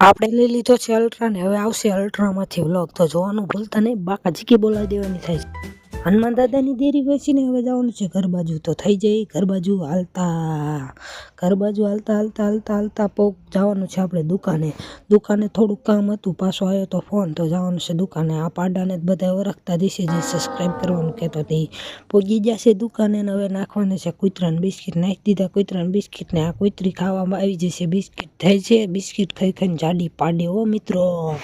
આપણે લઈ લીધો છે અલ્ટ્રા ને હવે આવશે અલ્ટ્રામાંથી વ્લોગ તો જોવાનું ભૂલતા નહીં. બાકા જીકી બોલાવી દેવાની થાય છે. હનુમાન દાદાની દેરી વેચીને હવે જવાનું છે ઘર બાજુ. તો થઈ જાય, ઘર બાજુ હાલતા, ઘર બાજુ હાલતા હાલતા હાલતા હાલતા પોક જવાનું છે આપણે દુકાને. દુકાને થોડુંક કામ હતું, પાછો આવ્યો તો ફોન, તો જવાનું છે દુકાને. આ પાડાને જ બધા ઓળખતા દેશે જે સબસ્ક્રાઈબ કરવાનું કહેતો તે. પોગી જશે દુકાને હવે નાખવાને છે કૂતરાને બિસ્કિટ. નાખી દીધા કૂતરાને બિસ્કિટને આ કૂતરી ખાવામાં આવી જશે. બિસ્કિટ થાય છે, બિસ્કિટ ખાઈ ખાઈને જાડી પાડે. હો મિત્રો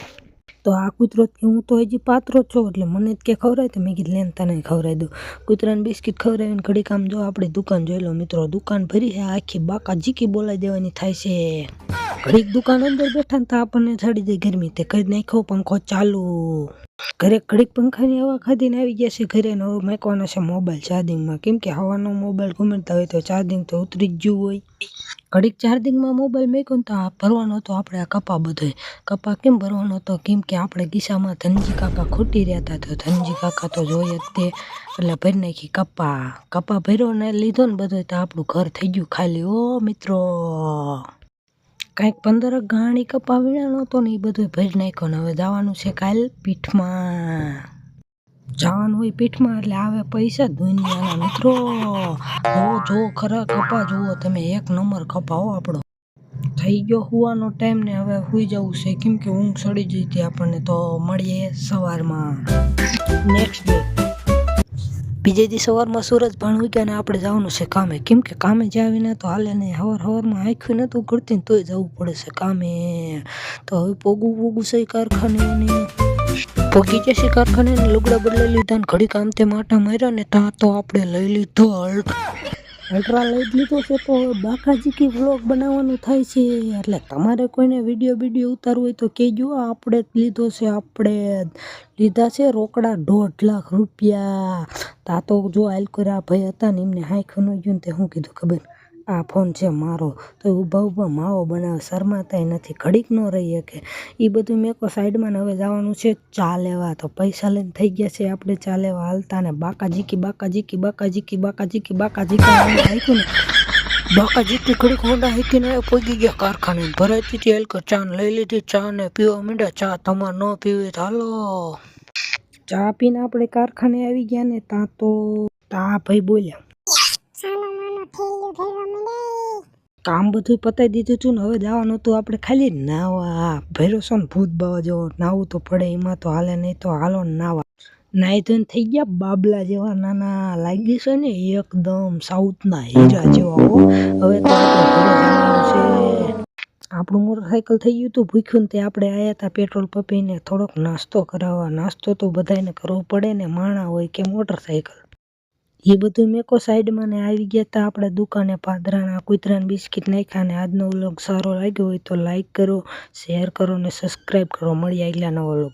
તો આ કૂતરો હું તો હજી પાત્રો છું, એટલે મને જ કે ખવડાય તો મેં કીધું, લેન તને ખવડાવી દઉં. કૂતરાને બિસ્કિટ ખવડાવીને ઘડી કામ જો આપણે દુકાન જોઈ લો મિત્રો, દુકાન ભરી છે, આખી બાકા જીકી બોલાવી દેવાની થાય છે. ઘડીક દુકાન અંદર બેઠા તો આપણને ચડી જાય ગરમી તે કરી નાખ્યો, પંખો ચાલુ. ઘરે ઘડીક પંખાની હવા ખાધીને આવી ગયા છે ઘરે ને હવે મેકવાનો છે મોબાઈલ ચાર્જિંગમાં. કેમ કે હવાનો મોબાઈલ ઘૂમતા હોય તો ચાર્જિંગ તો ઉતરી જ ગયું હોય. ઘડીક ચાર્જિંગમાં મોબાઈલ મેક્યો તો ભરવાનો હતો આપણે આ કપા બધોય કપા કેમ ભરવાનો હતો? કેમ કે આપણે કિસ્સામાં ધનજી કાકા ખૂટી રહ્યા હતા તો ધનજી કાકા તો જોઈએ જ તે. એટલે ભરી નાખી કપા. કપા ભર્યો ને લીધો ને બધો તો આપણું ઘર થઈ ગયું ખાલી. ઓ મિત્રો. કાંઈક પંદરક ઘાણી કપા વીણાનો હતો ને એ બધું ભરી નાખ્યો ને હવે જવાનું છે કાલ પીઠમાં. જવાનું હોય પીઠમાં એટલે આવે પૈસા દુનિયાના મિત્રો. જો જો ખરા કપા, જુઓ, તમે એક નંબર કપા હો આપણો. થઈ ગયો હુવાનો ટાઈમ ને હવે હુઈ જવું છે. કેમ કે ઊંઘ સડી જઈ હતી આપણને તો મળીએ સવારમાં. નેક્સ્ટ ડે બીજે દી સવારમાં સૂરજ ભાણ ઉગ્યા ને આપણે જવાનું છે કામે. કેમ કે કામે જાવીને તો હાલે નહીં. હવાર હવારમાં આંખ્યું નહોતું કરતી ને તોય જવું પડે છે કામે. તો હવે પોગું પોગું છે કારખાને પોગી જશે કારખાને લુગડા બદલાઈ લીધા ને ઘડી કામ તે માટા માર્યા ને ત્યાં તો આપણે લઈ લીધો અલ્ટ્રા લઈ લીધો છે તો બાકાજીકી વ્લોગ બનાવવાનું થાય છે. એટલે તમારે કોઈને વીડિયો વીડિયો ઉતારવું હોય તો કહેજો. આપણે લીધો છે. આપણે લીધા છે રોકડા દોઢ લાખ રૂપિયા. તા તો જો આલકોરા ભાઈ હતા ને એમને હાંખું ન ગયું ને તે શું કીધું ખબર. આ ફોન છે મારો. તો ઊભા ઊભા માવો બનાવે, શરમાતાય નથી, ઘડીક ન રહી શકે. એ બધું મેં કો સાઈડમાં ને હવે જવાનું છે ચા લેવા. તો પૈસા લઈને થઈ ગયા છે આપણે ચા લેવા હાલતા ને. બાકા જીકી બાકા જીકી બાકા જીકી બાકા જીકી બાકા જીકી ને. બાકા જીકી ઘડીક હોંડા હાઈકીને પહોંચી ગયા કારખાને ભરાઈ હતી એલકો ચા લઈ લીધી, ચા ને પીવા માંડ્યા. ચા તમારે ન પીવી તો હાલો. ચા પીને આપણે કારખાને આવી ગયા ને, ત્યાં તો તા ભાઈ બોલ્યા. કામ બધું પતાવી દીધું હતું ને હવે જવાનું હતું આપણે ખાલી નાવા. ભૈરો ને ભૂત બાવા જેવો નાવું તો પડે, એમાં તો હાલે, નહીં તો હાલો નાવા. નાઈ ધોઈને થઈ ગયા બાબલા જેવા નાના. લાગી છે ને એકદમ સાઉથના હીરા જેવા, હો. હવે તો આપણે મોટરસાયકલ થઈ ગયું હતું ભૂખ્યું ને તે આપણે આવ્યા હતા પેટ્રોલ પપીને થોડોક નાસ્તો કરાવવા. નાસ્તો તો બધાને કરવો પડે ને, માણા હોય કે મોટરસાયકલ એ બધું મેકો સાઈડમાં ને આવી ગયા હતા આપણે દુકાને પાદરાના કૂતરાના બિસ્કિટ નાખ્યા ને આજનો વ્લોગ સારો લાગ્યો હોય તો લાઈક કરો, શેર કરો ને સબસ્ક્રાઈબ કરો. મળીએ આગલા નવો વ્લોગ